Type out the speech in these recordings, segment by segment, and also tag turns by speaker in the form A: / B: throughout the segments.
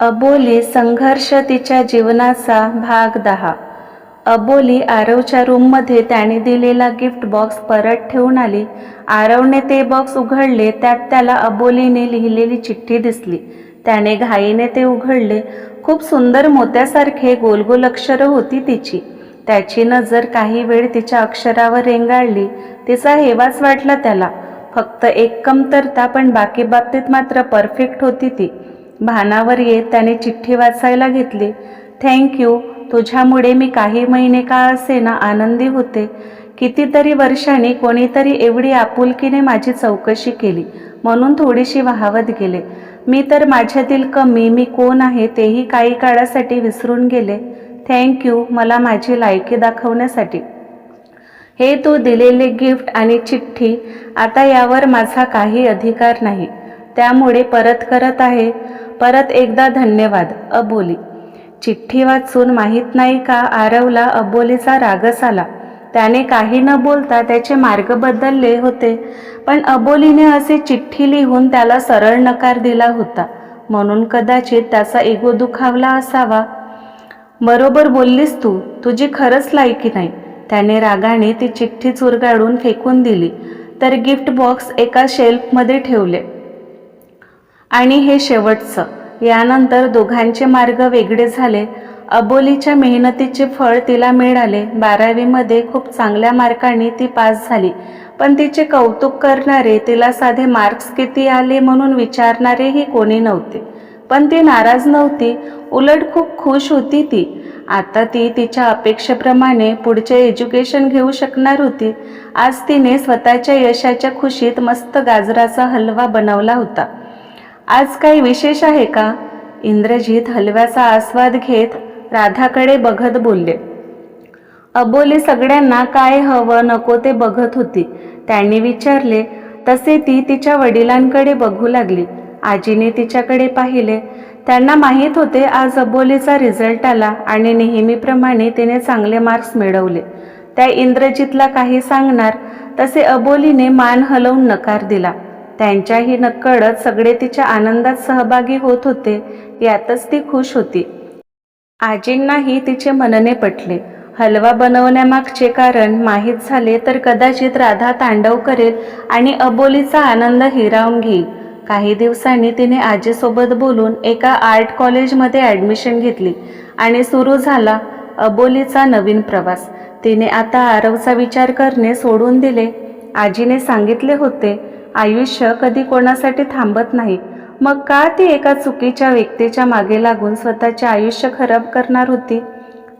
A: अबोली संघर्ष तिच्या जीवनाचा भाग दहा. अबोली आरवच्या रूममध्ये त्याने दिलेला गिफ्ट बॉक्स परत ठेवून आली. आरवने ते बॉक्स उघडले त्यात त्याला अबोलीने लिहिलेली चिठ्ठी दिसली. त्याने घाईने ते उघडले. खूप सुंदर मोत्यासारखे गोल गोल अक्षरं होती तिची. त्याची नजर काही वेळ तिच्या अक्षरावर रेंगाळली. तिचा हेवाच वाटला त्याला. फक्त एक कमतरता पण बाकी बाबतीत मात्र परफेक्ट होती ती. भानावर येत त्याने चिठ्ठी वाचायला घेतली. थँक्यू तुझ्यामुळे मी काही महिने का असेना आनंदी होते. कितीतरी वर्षांनी कोणीतरी एवढी आपुलकीने माझी चौकशी केली. म्हणून थोडीशी वाहवत गेले. मी तर माझ्यातील कमी मी कोण आहे तेही काही काळासाठी विसरून गेले. थँक्यू मला माझी लायकी दाखवण्यासाठी. हे तू दिलेले गिफ्ट आणि चिठ्ठी आता यावर माझा काही अधिकार नाही. त्यामुळे परत करत आहे. परत एकदा धन्यवाद अबोली. चिठ्ठी वाचून माहीत नाही का आरवला अबोलीचा रागच आला? त्याने काही न बोलता त्याचे मार्ग बदलले होते. पण अबोलीने असे चिठ्ठी लिहून त्याला सरळ नकार दिला होता. म्हणून कदाचित त्याचा इगो दुखावला असावा. बरोबर बोललीस तू तुझी खरंच लायकी नाही. त्याने रागाने ती चिठ्ठी चुरगाडून फेकून दिली. तर गिफ्ट बॉक्स एका शेल्फमध्ये ठेवले. आणि हे शेवटचं. यानंतर दोघांचे मार्ग वेगळे झाले. अबोलीच्या मेहनतीचे फळ तिला मिळाले. बारावीमध्ये खूप चांगल्या मार्कांनी ती पास झाली. पण तिचे कौतुक करणारे तिला साधे मार्क्स किती आले म्हणून विचारणारेही कोणी नव्हते. पण ती नाराज नव्हती. उलट खूप खुश होती ती. आता ती तिच्या अपेक्षेप्रमाणे पुढचे एज्युकेशन घेऊ शकणार होती. आज तिने स्वतःच्या यशाच्या खुशीत मस्त गाजराचा हलवा बनवला होता. आज काही विशेष आहे का? इंद्रजीत हलव्याचा आस्वाद घेत राधाकडे बघत बोलले. अबोली सगळ्यांना काय हवं नको ते बघत होती. त्यांनी विचारले तसे ती तिच्या वडिलांकडे बघू लागली. आजीने तिच्याकडे पाहिले. त्यांना माहीत होते आज अबोलीचा रिझल्ट आला आणि नेहमीप्रमाणे तिने चांगले मार्क्स मिळवले. त्या इंद्रजितला काही सांगणार तसे अबोलीने मान हलवून नकार दिला. त्यांच्याही नकळत सगळे तिच्या आनंदात सहभागी होत होते यातच ती खुश होती. आजींनाही तिचे मनने पटले. हलवा बनवण्यामागचे कारण माहीत झाले तर कदाचित राधा तांडव करेल आणि अबोलीचा आनंद हिरावून घेईल. काही दिवसांनी तिने आजीसोबत बोलून एका आर्ट कॉलेजमध्ये ॲडमिशन घेतली आणि सुरू झाला अबोलीचा नवीन प्रवास. तिने आता आरवचा विचार करणे सोडून दिले. आजीने सांगितले होते आयुष्य कधी कोणासाठी थांबत नाही. मग का ती एका चुकीच्या व्यक्तीच्या मागे लागून स्वतःचे आयुष्य खराब करणार होती?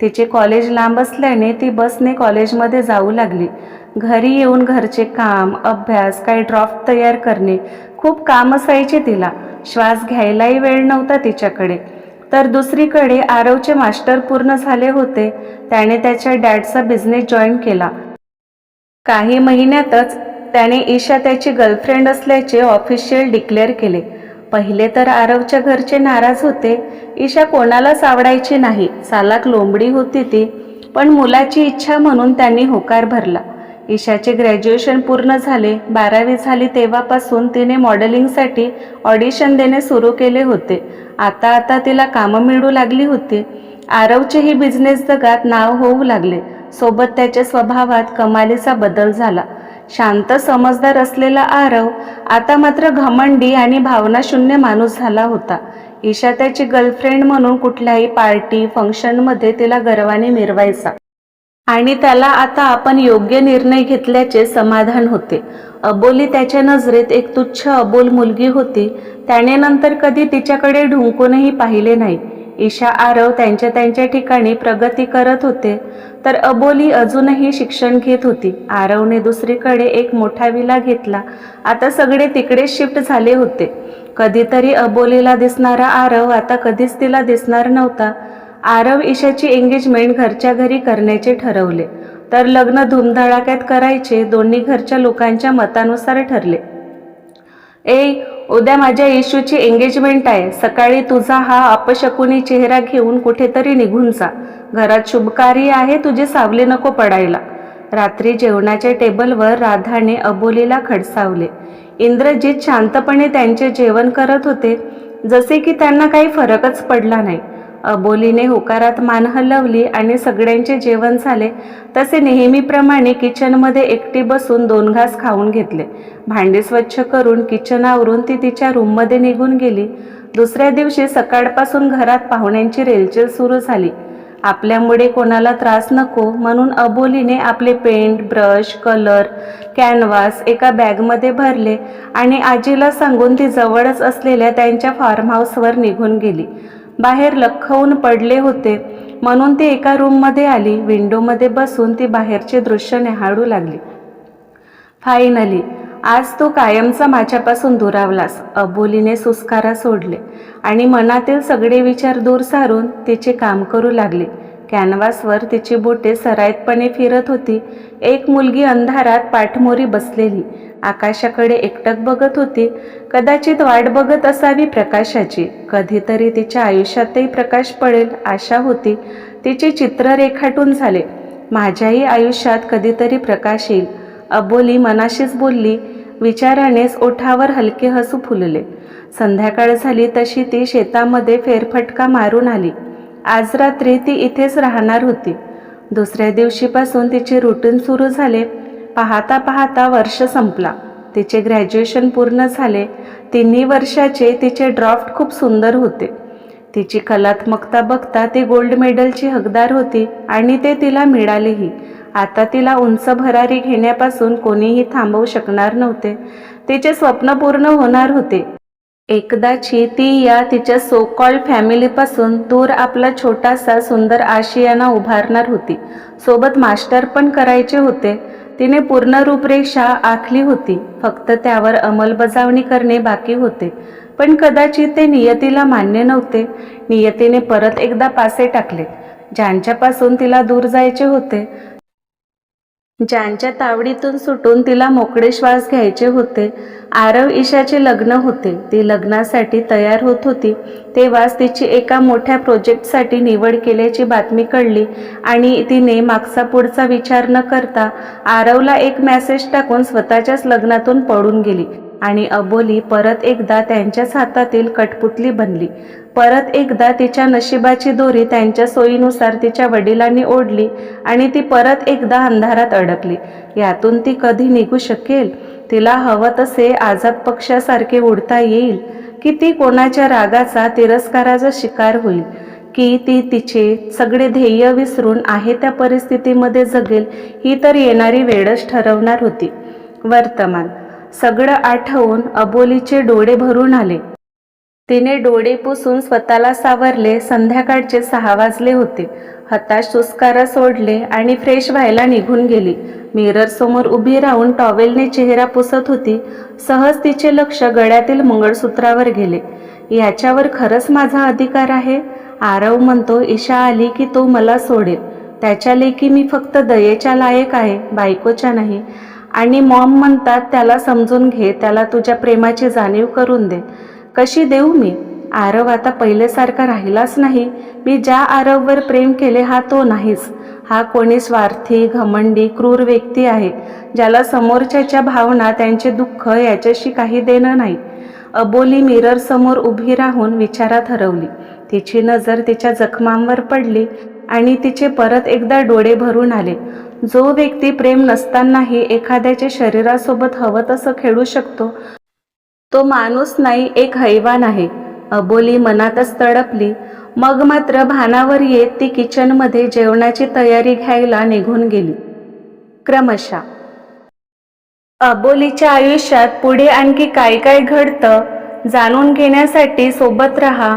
A: तिचे कॉलेज लांब असल्याने ती बसने कॉलेजमध्ये जाऊ लागली. घरी येऊन घरचे काम अभ्यास काही ड्राफ्ट तयार करणे खूप काम असायचे तिला. श्वास घ्यायलाही वेळ नव्हता तिच्याकडे. तर दुसरीकडे आरवचे मास्टर पूर्ण झाले होते. त्याने त्याच्या डॅडचा बिझनेस जॉईन केला. काही महिन्यातच त्याने ईशा त्याची गर्लफ्रेंड असल्याचे ऑफिशियल डिक्लेअर केले. पहिले तर आरवच्या घरचे नाराज होते. ईशा कोणालाच आवडायची नाही. सालाक लोंबडी होती ती पण मुलाची इच्छा म्हणून त्यांनी होकार भरला. ईशाचे ग्रॅज्युएशन पूर्ण झाले. बारावी झाली तेव्हापासून तिने मॉडेलिंगसाठी ऑडिशन देणे सुरू केले होते. आता आता तिला कामं मिळू लागली होती. आरवचेही बिझनेस जगात नाव होऊ लागले. सोबत त्याच्या स्वभावात कमालीचा बदल झाला. शांत समजदार असलेला आरव आता मात्र घमंडी आणि भावनाशून्य माणूस झाला होता. ईशा त्याची गर्लफ्रेंड म्हणून कुठल्याही पार्टी फंक्शनमध्ये तिला गर्वाने मिरवायचा. आणि त्याला आता आपण योग्य निर्णय घेतल्याचे समाधान होते. अबोली त्याच्या नजरेत एक तुच्छ अबोल मुलगी होती. त्याने नंतर कधी तिच्याकडे ढुंकूनही पाहिले नाही. ईशा आरव त्यांच्या त्यांच्या ठिकाणी प्रगती करत होते. तर अबोली अजूनही शिक्षण घेत होती. आरवने दुसरीकडे एक मोठा विला घेतला. आता सगळे तिकडे शिफ्ट झाले होते. कधीतरी अबोलीला दिसणारा आरव आता कधीच तिला दिसणार नव्हता. आरव ईशाची एंगेजमेंट घरच्या घरी करण्याचे ठरवले. तर लग्न धुमधडाक्यात करायचे दोन्ही घरच्या लोकांच्या मतानुसार ठरले. ए उद्या माझ्या येशूची एंगेजमेंट आहे. सकाळी तुझा हा अपशकुनी चेहरा घेऊन कुठेतरी निघून जा. घरात शुभकार्य आहे तुझी सावली नको पडायला. रात्री जेवणाच्या टेबलवर राधाने अबोलीला खडसावले. इंद्रजीत शांतपणे त्यांचे जेवण करत होते. जसे की त्यांना काही फरकच पडला नाही. अबोलीने होकारात मान हलवली आणि सगळ्यांचे जेवण झाले. तसे नेहमीप्रमाणे किचनमध्ये एकटी बसून दोन घास खाऊन घेतले. भांडी स्वच्छ करून किचनावरून ती तिच्या रूममध्ये निघून गेली. दुसऱ्या दिवशी सकाळपासून घरात पाहुण्यांची रेलचेल सुरू झाली. आपल्यामुळे कोणाला त्रास नको म्हणून अबोलीने आपले पेंट ब्रश कलर कॅनव्हास एका बॅगमध्ये भरले आणि आजीला सांगून ती जवळच असलेल्या त्यांच्या फार्म हाऊसवर निघून गेली. बाहेर लख्खवून पडले होते. म्हणून ती एका रूममध्ये आली. विंडोमध्ये बसून ती बाहेरचे दृश्य निहाळू लागली. फायनली आज तू कायमचा माझ्यापासून दुरावलास. अबोलीने सुस्कारा सोडले आणि मनातील सगळे विचार दूर सारून तिचे काम करू लागले. कॅनव्हासवर तिची बोटे सराईतपणे फिरत होती. एक मुलगी अंधारात पाठमोरी बसलेली. आकाशाकडे एकटक बघत होती. कदाचित वाट बघत असावी प्रकाशाची. कधीतरी तिच्या आयुष्यातही प्रकाश पडेल आशा होती. तिचे चित्र रेखाटून झाले. माझ्याही आयुष्यात कधीतरी प्रकाश येईल. अबोली मनाशीच बोलली. विचारानेच ओठावर हलके हसू फुलले. संध्याकाळ झाली तशी ती शेतामध्ये फेरफटका मारून आली. आज रात्री ती इथेच राहणार होती. दुसऱ्या दिवशीपासून तिचे रुटीन सुरू झाले. पाहता पाहता वर्ष संपला. तिचे ग्रॅज्युएशन पूर्ण झाले. तिन्ही वर्षाचे तिचे ड्राफ्ट खूप सुंदर होते. तिची कलात्मकता बघता ती गोल्ड मेडलची हकदार होती आणि ते तिला मिळालेही. आता तिला उंच भरारी घेण्यापासून कोणीही थांबवू शकणार नव्हते. तिचे स्वप्न पूर्ण होणार होते. एकदाची ती या तिच्या सो कॉल्ड फॅमिलीपासून दूर आपला छोटासा सुंदर आशियाना उभारणार होती. सोबत मास्टर पण करायचे होते. तिने पूर्ण रूपरेषा आखली होती. फक्त त्यावर अंमलबजावणी करणे बाकी होते. पण कदाचित ते नियतीला मान्य नव्हते. नियतीने परत एकदा पासे टाकले. ज्यांच्यापासून तिला दूर जायचे होते ज्यांच्या तावडीतून सुटून तिला मोकळे श्वास घ्यायचे होते आरव ईशाचे लग्न होते ती लग्नासाठी तयार होत होती तेव्हाच तिची एका मोठ्या प्रोजेक्टसाठी निवड केल्याची बातमी कळली आणि तिने मागचा पुढचा विचार न करता आरवला एक मेसेज टाकून स्वतःच्याच लग्नातून पळून गेली. आणि अबोली परत एकदा त्यांच्याच हातातील कठपुतली बनली. परत एकदा तिच्या नशिबाची दोरी त्यांच्या सोयीनुसार तिच्या वडिलांनी ओढली आणि ती परत एकदा अंधारात अडकली. यातून ती कधी निघू शकेल? तिला हवं तसे आझाद पक्षासारखे उडता येईल की ती कोणाच्या रागाचा तिरस्काराचा शिकार होईल? की ती तिचे सगळे ध्येय विसरून आहे त्या परिस्थितीमध्ये जगेल ही तर येणारी वेळच ठरवणार होती. वर्तमान सगळं आठवून अबोलीचे डोळे भरून आले. तिने डोळे पुसून स्वतःला सावरले संध्याकाळचे सहा वाजले होते. हताश सुस्कारा सोडले आणि फ्रेश व्हायला निघून गेली. मिरर समोर उभी राहून टॉवेलने चेहरा पुसत होती. सहज तिचे लक्ष गळ्यातील मंगळसूत्रावर गेले. याच्यावर खरंच माझा अधिकार आहे? आरव म्हणतो ईशा आली की तो मला सोडेल. त्याच्या लेकी मी फक्त दयेच्या लायक आहे बायकोच्या नाही. आणि मॉम म्हणतात त्याला समजून घे त्याला तुझ्या प्रेमाची जाणीव करून दे. कशी देऊ मी? आरव आता पहिल्यासारखा राहिलाच नाही. मी ज्या आरववर प्रेम केले हा तो नाहीच. हा कोणी स्वार्थी घमंडी क्रूर व्यक्ती आहे ज्याला समोरच्याच्या भावना त्यांचे दुःख याच्याशी काही देणं नाही. अबोली मिरर समोर उभी राहून विचारात हरवली. तिची नजर तिच्या जखमांवर पडली. आणि तिचे परत एकदा डोळे भरून आले. जो व्यक्ती प्रेम नसतानाही एखाद्याच्या शरीरासोबत हवं तसं खेळू शकतो तो माणूस नाही एक हैवान आहे. अबोली मनातच तडपली. मग मात्र भानावर येत ती किचनमध्ये जेवणाची तयारी घ्यायला निघून गेली. क्रमशः. अबोलीच्या आयुष्यात पुढे आणखी काय काय घडतं जाणून घेण्यासाठी सोबत रहा.